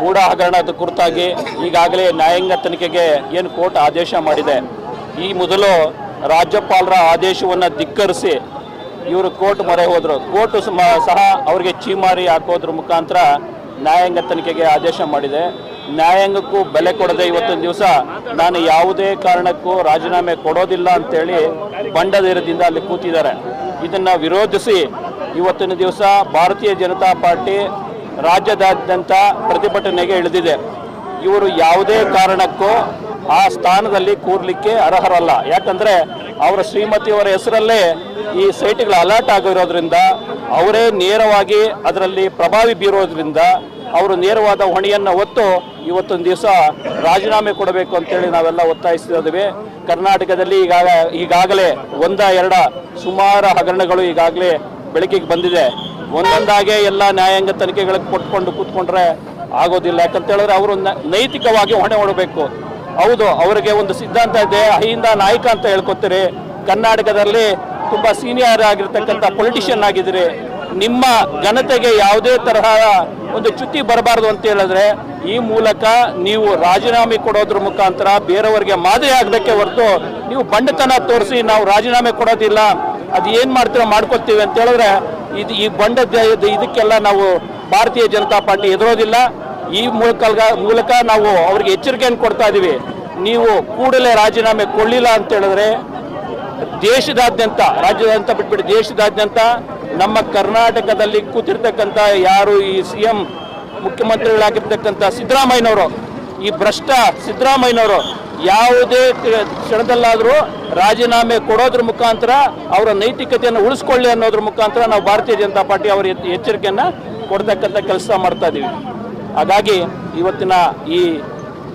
ಮೂಢ ಹಗರಣದ ಕುರಿತಾಗಿ ಈಗಾಗಲೇ ನ್ಯಾಯಾಂಗ ತನಿಖೆಗೆ ಏನು ಕೋರ್ಟ್ ಆದೇಶ ಮಾಡಿದೆ. ಈ ಮೊದಲು ರಾಜ್ಯಪಾಲರ ಆದೇಶವನ್ನು ಧಿಕ್ಕರಿಸಿ ಇವರು ಕೋರ್ಟ್ ಮೊರೆ ಹೋದರು. ಕೋರ್ಟ್ ಸಹ ಅವರಿಗೆ ಚೀಮಾರಿ ಹಾಕೋದ್ರ ಮುಖಾಂತರ ನ್ಯಾಯಾಂಗ ತನಿಖೆಗೆ ಆದೇಶ ಮಾಡಿದೆ. ನ್ಯಾಯಾಂಗಕ್ಕೂ ಬೆಲೆ ಕೊಡದೆ ಇವತ್ತೊಂದು ದಿವಸ ನಾನು ಯಾವುದೇ ಕಾರಣಕ್ಕೂ ರಾಜೀನಾಮೆ ಕೊಡೋದಿಲ್ಲ ಅಂತೇಳಿ ಬಂಡಧೀರದಿಂದ ಅಲ್ಲಿ ಕೂತಿದ್ದಾರೆ. ಇದನ್ನು ವಿರೋಧಿಸಿ ಇವತ್ತಿನ ದಿವಸ ಭಾರತೀಯ ಜನತಾ ಪಾರ್ಟಿ ರಾಜ್ಯದಾದ್ಯಂತ ಪ್ರತಿಭಟನೆಗೆ ಇಳಿದಿದೆ. ಇವರು ಯಾವುದೇ ಕಾರಣಕ್ಕೂ ಆ ಸ್ಥಾನದಲ್ಲಿ ಕೂರ್ಲಿಕ್ಕೆ ಅರ್ಹರಲ್ಲ. ಯಾಕಂದ್ರೆ ಅವರ ಶ್ರೀಮತಿಯವರ ಹೆಸರಲ್ಲೇ ಈ ಸೈಟ್ಗಳು ಅಲರ್ಟ್ ಆಗಿರೋದ್ರಿಂದ, ಅವರೇ ನೇರವಾಗಿ ಅದರಲ್ಲಿ ಪ್ರಭಾವಿ ಬೀರೋದ್ರಿಂದ ಅವರು ನೇರವಾದ ಹೊಣೆಯನ್ನು ಹೊತ್ತು ಇವತ್ತೊಂದು ದಿವಸ ರಾಜೀನಾಮೆ ಕೊಡಬೇಕು ಅಂತೇಳಿ ನಾವೆಲ್ಲ ಒತ್ತಾಯಿಸ್ತಿದ್ದೇವೆ ಕರ್ನಾಟಕದಲ್ಲಿ ಈಗಾಗ ಈಗಾಗಲೇ ಒಂದ, ಎರಡ ಸುಮಾರು ಹಗರಣಗಳು ಈಗಾಗಲೇ ಬೆಳಕಿಗೆ ಬಂದಿದೆ. ಒಂದೊಂದಾಗೆ ಎಲ್ಲ ನ್ಯಾಯಾಂಗ ತನಿಖೆಗಳಿಗೆ ಕೊಟ್ಕೊಂಡು ಕೂತ್ಕೊಂಡ್ರೆ ಆಗೋದಿಲ್ಲ. ಯಾಕಂತ ಹೇಳಿದ್ರೆ ಅವರು ನೈತಿಕವಾಗಿ ಹೊಣೆ ಹೊಡಬೇಕು. ಹೌದು, ಅವರಿಗೆ ಒಂದು ಸಿದ್ಧಾಂತ ಇದೆ. ಅಹಿಂದ ನಾಯಕ ಅಂತ ಹೇಳ್ಕೊತೀರಿ. ಕರ್ನಾಟಕದಲ್ಲಿ ತುಂಬ ಸೀನಿಯರ್ ಆಗಿರ್ತಕ್ಕಂಥ ಪೊಲಿಟಿಷಿಯನ್ ಆಗಿದ್ದೀರಿ. ನಿಮ್ಮ ಘನತೆಗೆ ಯಾವುದೇ ತರಹ ಒಂದು ಚ್ಯುತಿ ಬರಬಾರದು ಅಂತ ಹೇಳಿದ್ರೆ, ಈ ಮೂಲಕ ನೀವು ರಾಜೀನಾಮೆ ಕೊಡೋದ್ರ ಮುಖಾಂತರ ಬೇರೆಯವರಿಗೆ ಮಾದರಿ ಆಗಬೇಕೆ ಹೊರತು ನೀವು ಬಂಡತನ ತೋರಿಸಿ ನಾವು ರಾಜೀನಾಮೆ ಕೊಡೋದಿಲ್ಲ. ಅದು ಏನು ಮಾಡ್ತೀವೋ ಮಾಡ್ಕೊತೀವಿ ಅಂತ ಹೇಳಿದ್ರೆ, ಇದು ಈ ಬಂಡ ಇದಕ್ಕೆಲ್ಲ ನಾವು ಭಾರತೀಯ ಜನತಾ ಪಾರ್ಟಿ ಎದುರೋದಿಲ್ಲ ಈ ಮೂಲಕ ಮೂಲಕ ನಾವು ಅವ್ರಿಗೆ ಎಚ್ಚರಿಕೆಯನ್ನು ಕೊಡ್ತಾ ಇದ್ದೀವಿ ನೀವು ಕೂಡಲೇ ರಾಜೀನಾಮೆ ಕೊಡಲಿಲ್ಲ ಅಂತ ಹೇಳಿದ್ರೆ, ದೇಶದಾದ್ಯಂತ, ರಾಜ್ಯದಾದ್ಯಂತ ಬಿಟ್ಬಿಟ್ಟು ದೇಶದಾದ್ಯಂತ ನಮ್ಮ ಕರ್ನಾಟಕದಲ್ಲಿ ಕೂತಿರ್ತಕ್ಕಂಥ ಯಾರು ಈ ಸಿ ಎಂ ಮುಖ್ಯಮಂತ್ರಿಗಳಾಗಿರ್ತಕ್ಕಂಥ ಸಿದ್ದರಾಮಯ್ಯನವರು, ಈ ಭ್ರಷ್ಟ ಸಿದ್ದರಾಮಯ್ಯನವರು ಯಾವುದೇ ಕ್ಷಣದಲ್ಲಾದರೂ ರಾಜೀನಾಮೆ ಕೊಡೋದ್ರ ಮುಖಾಂತರ ಅವರ ನೈತಿಕತೆಯನ್ನು ಉಳಿಸ್ಕೊಳ್ಳಿ ಅನ್ನೋದ್ರ ಮುಖಾಂತರ ನಾವು ಭಾರತೀಯ ಜನತಾ ಪಾರ್ಟಿ ಅವರ ಎಚ್ಚರಿಕೆಯನ್ನು ಕೊಡ್ತಕ್ಕಂಥ ಕೆಲಸ ಮಾಡ್ತಾ ಇದ್ದೀವಿ ಹಾಗಾಗಿ ಇವತ್ತಿನ ಈ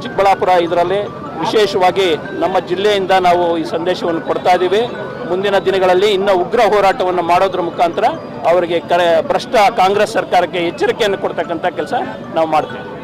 ಚಿಕ್ಕಬಳ್ಳಾಪುರ ಇದರಲ್ಲಿ ವಿಶೇಷವಾಗಿ ನಮ್ಮ ಜಿಲ್ಲೆಯಿಂದ ನಾವು ಈ ಸಂದೇಶವನ್ನು ಕೊಡ್ತಾ ಇದ್ದೀವಿ ಮುಂದಿನ ದಿನಗಳಲ್ಲಿ ಇನ್ನೂ ಉಗ್ರ ಹೋರಾಟವನ್ನು ಮಾಡೋದ್ರ ಮುಖಾಂತರ ಅವರಿಗೆ ಕರೆ ಭ್ರಷ್ಟ ಕಾಂಗ್ರೆಸ್ ಸರ್ಕಾರಕ್ಕೆ ಎಚ್ಚರಿಕೆಯನ್ನು ಕೊಡ್ತಕ್ಕಂಥ ಕೆಲಸ ನಾವು ಮಾಡ್ತೇವೆ.